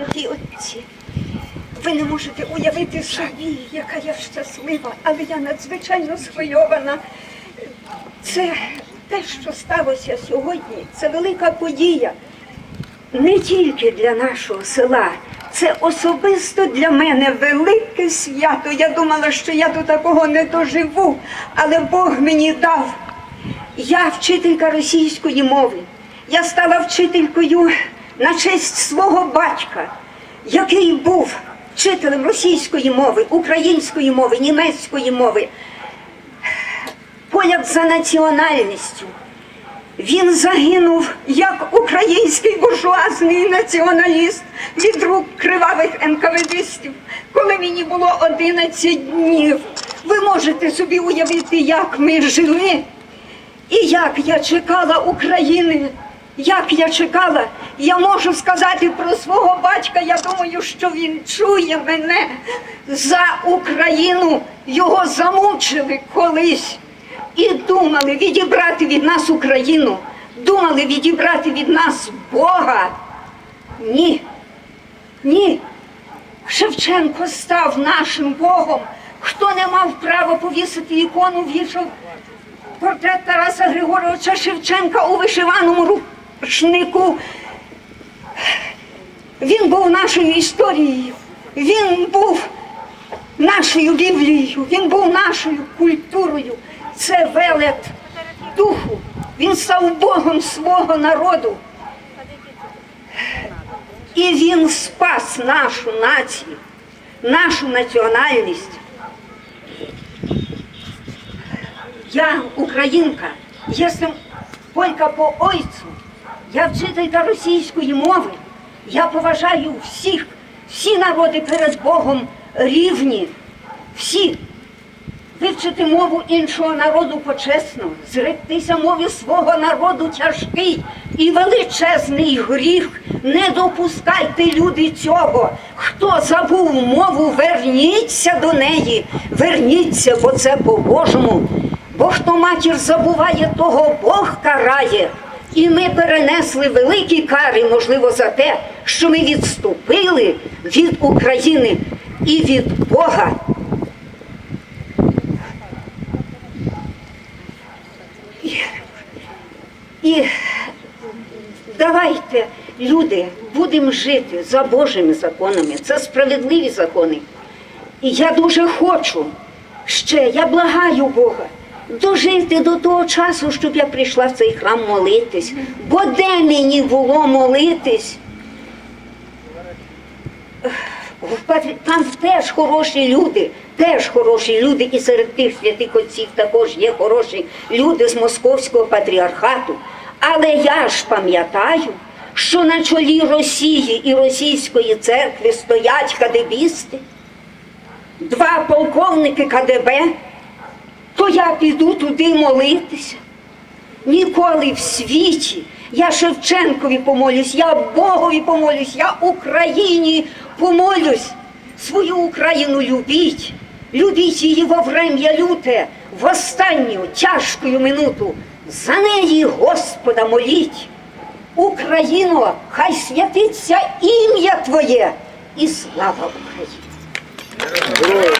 святі отці. Ви не можете уявити собі, яка я щаслива, але я надзвичайно схвильована. Це те, що сталося сьогодні, це велика подія. Не тільки для нашого села, це особисто для мене велике свято. Я думала, що я до такого не доживу, але Бог мені дав. Я вчителька російської мови. Я стала вчителькою на честь свого батька, який був вчителем російської мови, української мови, німецької мови. Поляк за національністю. Він загинув як український буржуазний націоналіст від рук кривавих НКВДистів, коли мені було 11 днів. Ви можете собі уявити, як ми жили. І як я чекала України, як я чекала, я можу сказати про свого батька. Я думаю, що він чує мене за Україну. Його замучили колись і думали відібрати від нас Україну, думали відібрати від нас Бога. Ні, ні. Шевченко став нашим Богом. Хто не мав права повісити ікону, вішав портрет Тараса Григоровича Шевченка у вишиваному рушнику. Він був нашою історією, він був нашою Біблією, він був нашою культурою. Це велет духу. Він став Богом свого народу. І він спас нашу націю, нашу національність. Я українка, jestem полька по ойцу, я вчителька російської мови. Я поважаю всіх, всі народи перед Богом рівні, всі. Вивчити мову іншого народу почесно, зректися мови свого народу тяжкий і величезний гріх. Не допускайте люди цього. Хто забув мову, верніться до неї, верніться, бо це по-божому. Бо хто матір забуває, того Бог карає. І ми перенесли великі кари, можливо, за те, що ми відступили від України і від Бога. І давайте, люди, будемо жити за Божими законами. Це справедливі закони. І я дуже хочу ще, я благаю Бога, дожити до того часу, щоб я прийшла в цей храм молитись. Бо де мені було молитись? Там теж хороші люди, теж хороші люди, і серед тих святих отців також є хороші люди з московського патріархату. Але я ж пам'ятаю, що на чолі Росії і російської церкви стоять кадебісти, два полковники КДБ, то я піду туди молитися. Ніколи в світі я Шевченкові помолюсь, я Богові помолюсь, я Україні помолюсь. Свою Україну любіть, любіть її во врем'я люте, в останню тяжкою минуту. За неї Господа моліть. Україно, хай святиться ім'я Твоє і слава Україні.